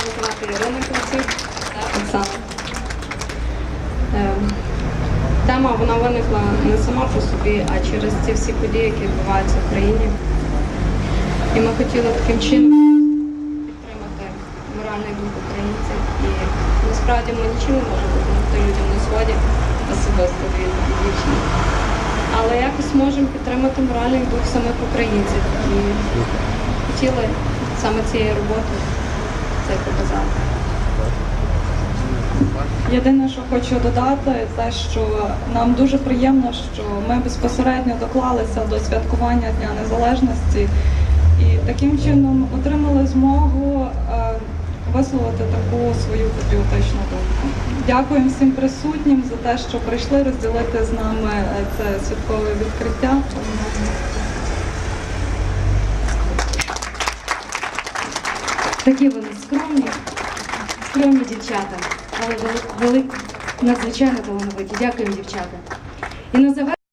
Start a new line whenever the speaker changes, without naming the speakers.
звати Ірина Класюк, Оксана. Ем, Тема вона виникла не сама по собі, а через ці всі події, які відбуваються в країні. І ми хотіли таким чином підтримати моральний дух українців. І насправді ми нічим не можемо допомогти людям на сході, особисто від. Але якось можемо підтримати моральний дух самих українців. І хотіли саме цією роботою це показати.
Єдине, що хочу додати, те, що нам дуже приємно, що ми безпосередньо доклалися до святкування Дня Незалежності і таким чином отримали змогу е, висловити таку свою патріотичну думку. Дякуємо всім присутнім за те, що прийшли розділити з нами е, це святкове відкриття.
Такі вони скромні, скромні дівчата, але вели, вели- надзвичайно талановиті. Дякуємо, дівчата. І на